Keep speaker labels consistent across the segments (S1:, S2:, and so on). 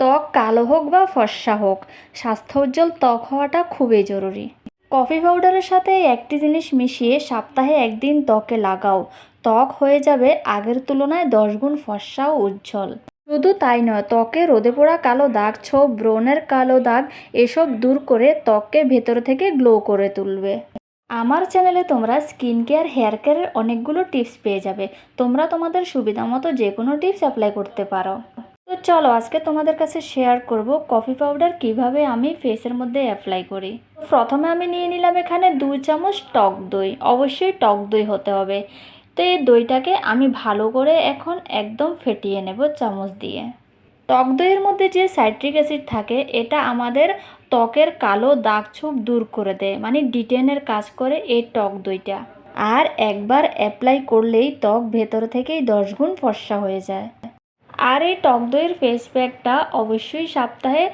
S1: ত্বক কালো হোক বা ফর্সা হোক, স্বাস্থ্য উজ্জ্বল ত্বক হওয়াটা খুবই জরুরি। কফি পাউডারের সাথে একটি জিনিস মিশিয়ে সপ্তাহে একদিন ত্বকে লাগাও। ত্বক হয়ে যাবে আগের তুলনায় দশ গুণ ফর্সা ও উজ্জ্বল। শুধু তাই নয়, ত্বকে রোদে পোড়া কালো দাগ, ছোপ, ব্রণের কালো দাগ, এসব দূর করে ত্বককে ভেতর থেকে গ্লো করে তুলবে। আমার চ্যানেলে তোমরা স্কিন কেয়ার, হেয়ার কেয়ারের অনেকগুলো টিপস পেয়ে যাবে। তোমরা তোমাদের সুবিধা মতো যে কোনো টিপস অ্যাপ্লাই করতে পারো। তো চলো আজকে তোমাদের কাছে শেয়ার করব কফি পাউডার কীভাবে আমি ফেসের মধ্যে অ্যাপ্লাই করি। প্রথমে আমি নিয়ে নিলাম এখানে দুই চামচ টক দই। অবশ্যই টক দই হতে হবে। তো এই দইটাকে আমি ভালো করে এখন একদম ফেটিয়ে নেব চামচ দিয়ে। টক দইয়ের মধ্যে যে সাইট্রিক অ্যাসিড থাকে, এটা আমাদের ত্বকের কালো দাগ ছোপ দূর করে দেয় মানে ডিটেনের কাজ করে এই টক দইটা। আর একবার অ্যাপ্লাই করলেই ত্বক ভেতর থেকেই দশ গুণ ফর্সা হয়ে যায়। আর এই টক দইয়ের ফেস প্যাকটা অবশ্যই সপ্তাহে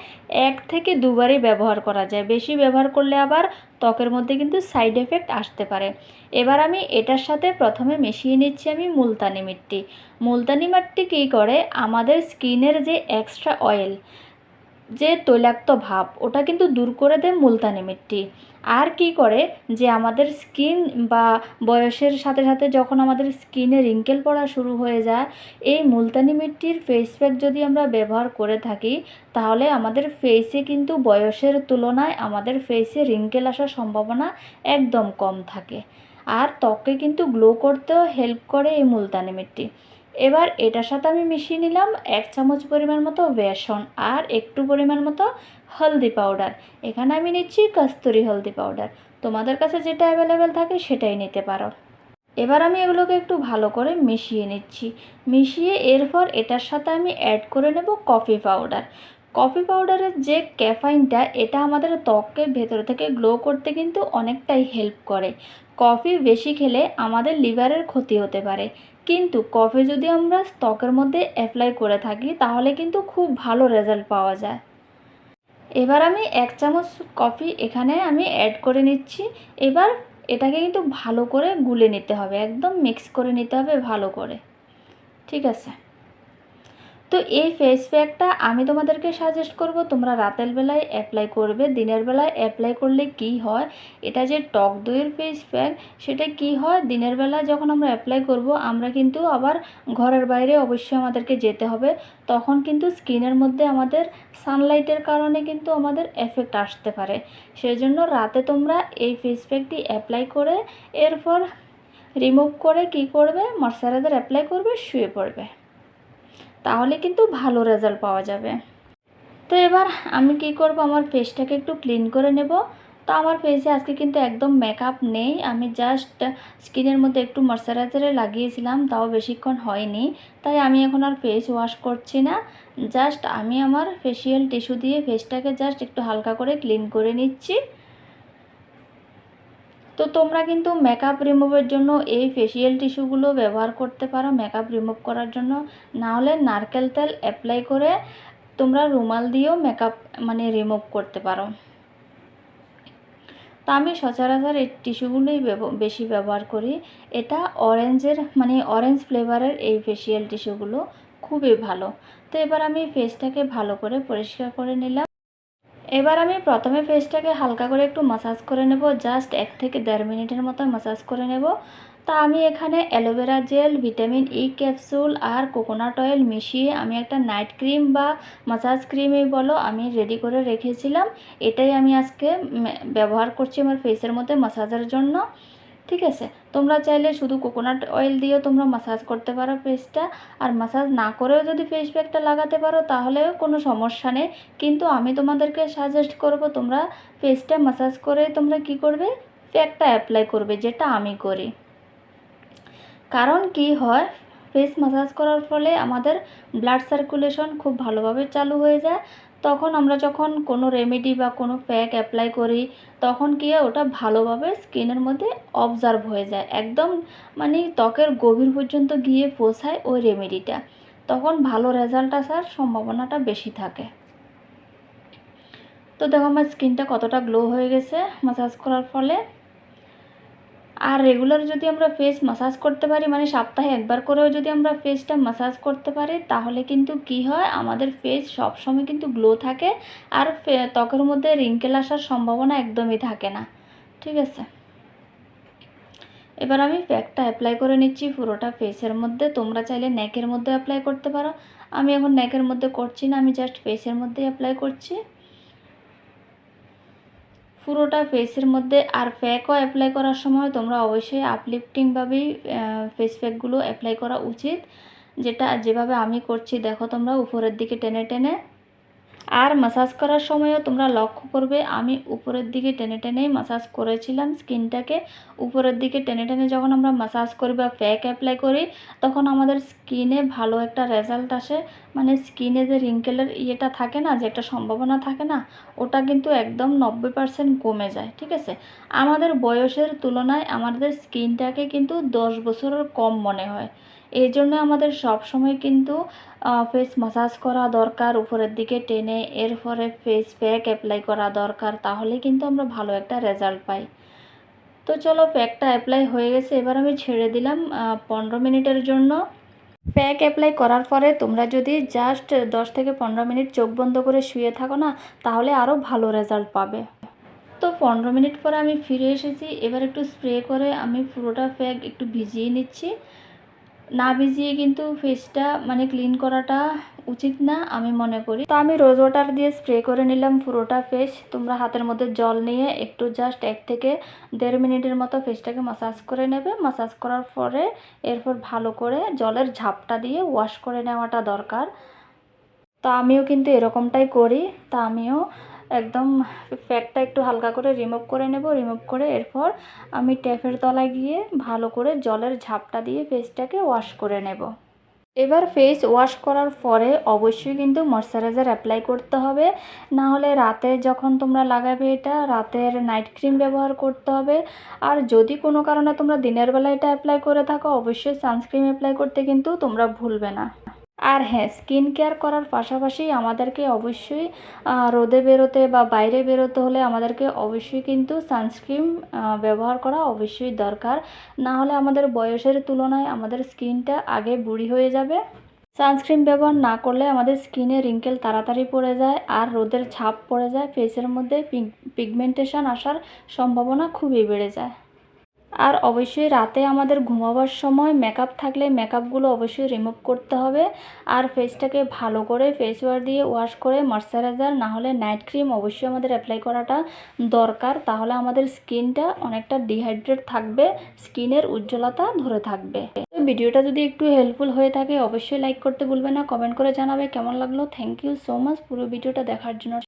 S1: এক থেকে দুবারই ব্যবহার করা যায়। বেশি ব্যবহার করলে আবার ত্বকের মধ্যে কিন্তু সাইড এফেক্ট আসতে পারে। এবার আমি এটার সাথে প্রথমে মিশিয়ে নিচ্ছি আমি মুলতানি মিট্টি। মুলতানি মাটি কী করে? আমাদের স্কিনের যে এক্সট্রা অয়েল যে তৈলাক্ত ভাব, ওটা কিন্তু দূর করে দেয় মুলতানি মিট্টি। আর কি করে যে আমাদের স্কিন বা বয়সের সাথে সাথে যখন আমাদের স্কিনে রিঙ্কেল পড়া শুরু হয়ে যায়, এই মুলতানি মিট্টির ফেস প্যাক যদি আমরা ব্যবহার করে থাকি, তাহলে আমাদের ফেসে কিন্তু বয়সের তুলনায় আমাদের ফেসে রিঙ্কেল আসার সম্ভাবনা একদম কম থাকে। আর ত্বককে কিন্তু গ্লো করতেও হেল্প করে এই মুলতানি মিট্টি। এবার এটার সাথে আমি মিশিয়ে নিলাম এক চামচ পরিমাণ মতো বেসন আর একটু পরিমাণ মতো হলদি পাউডার। এখানে আমি নিচ্ছি কস্তুরি হলদি পাউডার। তোমাদের কাছে যেটা অ্যাভেলেবেল থাকে সেটাই নিতে পারো। এবার আমি এগুলোকে একটু ভালো করে মিশিয়ে নিচ্ছি। মিশিয়ে এরপর এটার সাথে আমি অ্যাড করে নেব কফি পাউডার কফি পাউডারের যে ক্যাফাইনটা এটা আমাদের ত্বককে ভেতর থেকে গ্লো করতে কিন্তু অনেকটাই হেল্প করে। কফি বেশি খেলে আমাদের লিভারের ক্ষতি হতে পারে। কিন্তু কফে যদি আমরা স্টকের মধ্যে অ্যাপ্লাই করে থাকি, তাহলে কিন্তু খুব ভালো রেজাল্ট পাওয়া যায়। এবার আমি এক চামচ কফি এখানে আমি অ্যাড করে নিচ্ছি। এবার এটাকে কিন্তু ভালো করে গুলে নিতে হবে, একদম মিক্স করে নিতে হবে ভালো করে। ঠিক আছে? তো এই ফেস প্যাকটা আমি তোমাদেরকে সাজেস্ট করব, তোমরা রাতের বেলায় অ্যাপ্লাই করবে, দিনের বেলায় অ্যাপ্লাই করলে কি হয়? এটা যে টক দইয়ের ফেস প্যাক সেটা কি হয়? দিনের বেলা যখন আমরা অ্যাপ্লাই করব, আমরা কিন্তু আবার ঘরের বাইরে অবশ্যই আমাদেরকে যেতে হবে। তখন কিন্তু স্কিনের মধ্যে আমাদের সানলাইটের কারণে কিন্তু আমাদের এফেক্ট আসতে পারে। সেজন্য রাতে তোমরা এই ফেস প্যাকটি অ্যাপ্লাই করে, এরপর রিমুভ করে কি করবে? ময়শ্চারাইজার অ্যাপ্লাই করবে, শুয়ে পড়বে। তাহলে কিন্তু ভালো রেজাল্ট পাওয়া যাবে। তো এবার আমি কি করব? আমার ফেসটাকে একটু ক্লিন করে নেব। তো আমার ফেসে আজকে কিন্তু একদম মেকআপ নেই। আমি জাস্ট স্কিনের মধ্যে একটু ময়শ্চারাইজারে লাগিয়েছিলাম, তাও বেশিক্ষণ হয়নি। তাই আমি এখন আর ফেস ওয়াশ করছি না। জাস্ট আমি আমার ফেসিয়াল টিস্যু দিয়ে ফেসটাকে জাস্ট একটু হালকা করে ক্লিন করে নিচ্ছি। তো তোমরা কিন্তু মেকআপ রিমুভের জন্য এই ফেসিয়াল টিস্যুগুলো ব্যবহার করতে পারো মেকআপ রিমুভ করার জন্য। না হলে নারকেল তেল অ্যাপ্লাই করে তোমরা রুমাল দিয়েও মেকআপ মানে রিমুভ করতে পারো। তা আমি সচরাচর এই টিস্যুগুলোই বেশি ব্যবহার করি। এটা অরেঞ্জের মানে অরেঞ্জ ফ্লেভারের এই ফেসিয়াল টিস্যুগুলো খুবই ভালো। তো এবার আমি ফেসটাকে ভালো করে পরিষ্কার করে নিলাম। এবার আমি প্রথমে ফেসটাকে হালকা করে একটু মাসাজ করে নেব জাস্ট এক থেকে দেড় মিনিটের মতো মাসাজ করে নেব। তা আমি এখানে aloe vera gel, vitamin E capsule আর কোকোনাট অয়েল মিশিয়ে আমি একটা নাইট ক্রিম বা মাসাজ ক্রিমই বলো আমি রেডি করে রেখেছিলাম। এটাই আমি আজকে ব্যবহার করছি আমার ফেসের মধ্যে মাসাজের জন্য। ঠিক আছে? তোমরা চাইলে শুধু কোকোনাট অয়েল দিয়েও তোমরা মাসাজ করতে পারো ফেসটা আর মাসাজ না করেও যদি ফেস প্যাকটা লাগাতে পারো, তাহলেও কোনো সমস্যা নেই। কিন্তু আমি তোমাদেরকে সাজেস্ট করব, তোমরা ফেসটা মাসাজ করে তোমরা কি করবে? প্যাকটা অ্যাপ্লাই করবে, যেটা আমি করি। কারণ কি হয় ফেস মাসাজ করার ফলে আমাদের ব্লাড সার্কুলেশন খুব ভালোভাবে চালু হয়ে যায়। তখন আমরা যখন কোনো রেমেডি বা কোনো প্যাক অ্যাপ্লাই করি, তখন কি ওটা ভালোভাবে স্কিনের মধ্যে অবজার্ভ হয়ে যায়। একদম মানে ত্বকের গভীর পর্যন্ত গিয়ে পৌঁছায় ওই রেমেডিটা তখন ভালো রেজাল্ট আসার সম্ভাবনাটা বেশি থাকে। তো দেখো, আমার স্কিনটা কতটা গ্লো হয়ে গেছে। মাসাজ করার ফলে আর রেগুলার যদি আমরা ফেস মাসাজ করতে পারি মানে সপ্তাহে একবার করেও যদি আমরা ফেসটা মাসাজ করতে পারি, তাহলে কিন্তু কি হয়? আমাদের ফেস সবসময় কিন্তু গ্লো থাকে আর ত্বকের মধ্যে রিঙ্কেল আসার সম্ভাবনা একদমই থাকে না। ঠিক আছে? এবার আমি প্যাকটা অ্যাপ্লাই করে নিচ্ছি পুরোটা ফেসের মধ্যে। তোমরা চাইলে নেকের মধ্যে অ্যাপ্লাই করতে পারো। আমি এখন নেকের মধ্যে করছি না, আমি জাস্ট ফেসের মধ্যে অ্যাপ্লাই করছি। পুরোটা ফেসের মধ্যে আর ফ্যাকও অ্যাপ্লাই করার সময় তোমরা অবশ্যই আপলিফটিংভাবেই ফেস প্যাকগুলো অ্যাপ্লাই করা উচিত। যেটা যেভাবে আমি করছি, দেখো তোমরা উপরের দিকে টেনে টেনে আর মাসাজ করার সময়ও তোমরা লক্ষ্য করবে, আমি উপরের দিকে টেনে টেনেই মাসাজ করেছিলাম স্কিনটাকে উপরের দিকে টেনে টেনে যখন আমরা মাসাজ করি বা প্যাক অ্যাপ্লাই করি, তখন আমাদের স্কিনে ভালো একটা রেজাল্ট আসে। মানে স্কিনে যে রিঙ্কেলের ইয়েটা থাকে না, যে একটা সম্ভাবনা থাকে না, ওটা কিন্তু একদম নব্বই পার্সেন্ট কমে যায়, ঠিক আছে? আমাদের বয়সের তুলনায় আমাদের স্কিনটাকে কিন্তু দশ বছরের কম মনে হয়। এই জন্য আমাদের সব সময় কিন্তু ফেস মাসাজ করা দরকার, উপরের দিকে টেনে এরপরে ফেস প্যাক অ্যাপ্লাই করা দরকার, তাহলে কিন্তু আমরা ভালো একটা রেজাল্ট পাই। তো চলো প্যাকটা অ্যাপ্লাই হয়ে গেছে, এবার আমি ছেড়ে দিলাম পনেরো মিনিটের জন্য। প্যাক অ্যাপ্লাই করার পরে তোমরা যদি জাস্ট দশ থেকে পনেরো মিনিট চোখ বন্ধ করে শুয়ে থাকো না, তাহলে আরও ভালো রেজাল্ট পাবে। তো পনেরো মিনিট পরে আমি ফিরে এসেছি, এবার একটু স্প্রে করে আমি পুরোটা প্যাক একটু ভিজিয়ে নিচ্ছি। না ভিজিয়ে কিন্তু ফেসটা মানে ক্লিন করাটা উচিত না, আমি মনে করি। তো আমি রোজ ওয়াটার দিয়ে স্প্রে করে নিলাম পুরোটা ফেস তোমরা হাতের মধ্যে জল নিয়ে একটু জাস্ট এক থেকে দেড় মিনিটের মতো ফেসটাকে মাসাজ করে নেবে। মাসাজ করার পরে এরপর ভালো করে জলের ঝাপটা দিয়ে ওয়াশ করে নেওয়াটা দরকার। তা আমিও কিন্তু এরকমটাই করি। তা আমিও একদম ফ্যাটটা একটু হালকা করে রিমুভ করে নেব রিমুভ করে এরপর আমি ট্যাপের তলায় গিয়ে ভালো করে জলের ঝাপটা দিয়ে ফেসটাকে ওয়াশ করে নেব। এবার ফেস ওয়াশ করার পরে অবশ্যই কিন্তু ময়শ্চারাইজার অ্যাপ্লাই করতে হবে না হলে রাতে যখন তোমরা লাগাবে এটা, রাতের নাইট ক্রিম ব্যবহার করতে হবে। আর যদি কোনো কারণে তোমরা দিনের বেলা এটা অ্যাপ্লাই করে থাকো, অবশ্যই সানস্ক্রিন অ্যাপ্লাই করতে কিন্তু তোমরা ভুলবে না। আর হ্যাঁ স্কিন কেয়ার করার পাশাপাশি আমাদেরকে অবশ্যই রোদে বেরোতে বা বাইরে বেরোতে হলে আমাদেরকে অবশ্যই কিন্তু সানস্ক্রিন ব্যবহার করা অবশ্যই দরকার। না হলে আমাদের বয়সের তুলনায় আমাদের স্কিনটা আগে বুড়ি হয়ে যাবে। সানস্ক্রিন ব্যবহার না করলে আমাদের স্কিনে রিঙ্কেল তাড়াতাড়ি পড়ে যায় আর রোদের ছাপ পড়ে যায়। ফেসের মধ্যে পিগমেন্টেশন আসার সম্ভাবনা খুবই বেড়ে যায়। আর অবশ্যই রাতে আমাদের ঘুমাবার সময় মেকআপ থাকলে মেকআপগুলো অবশ্যই রিমুভ করতে হবে। আর ফেসটাকে ভালো করে ফেস ওয়াশ দিয়ে ওয়াশ করে ময়শ্চারাইজার না হলে নাইট ক্রিম অবশ্যই আমাদের অ্যাপ্লাই করাটা দরকার। তাহলে আমাদের স্কিনটা অনেকটা ডিহাইড্রেট থাকবে, স্কিনের উজ্জ্বলতা ধরে থাকবে। ভিডিওটা যদি একটু হেল্পফুল হয়ে থাকে, অবশ্যই লাইক করতে ভুলবে না কমেন্ট করে জানাবে কেমন লাগল। থ্যাংক ইউ সো মাচ পুরো ভিডিওটা দেখার জন্য।